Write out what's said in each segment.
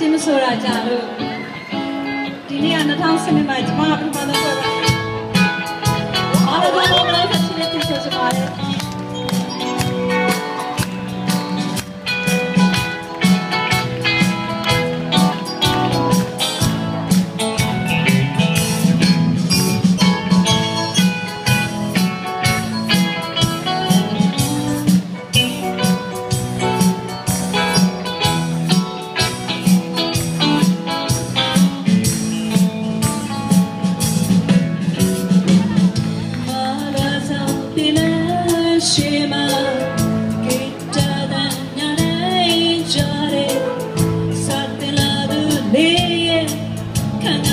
ရှင်းမဆိုတာကြာလို့ဒီနေ့က2012မှာကျမပထမဆုံးပွဲပါ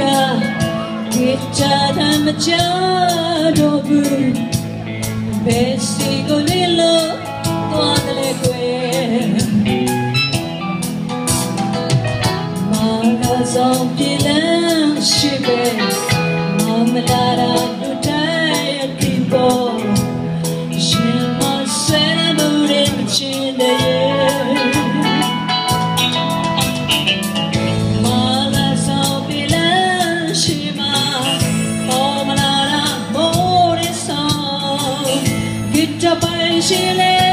တွေကဒီချာတမချာတော့ဘူးဘယ်စီကိုလေလို့သွားတယ်ကွယ်မာကဆောင်ပြည်လမ်းရှိပဲမမလာရာတို့တိုင်းအပြင်ပေါ်ရှင်မဆဲမှုတွေမချင်း ရှင်လေ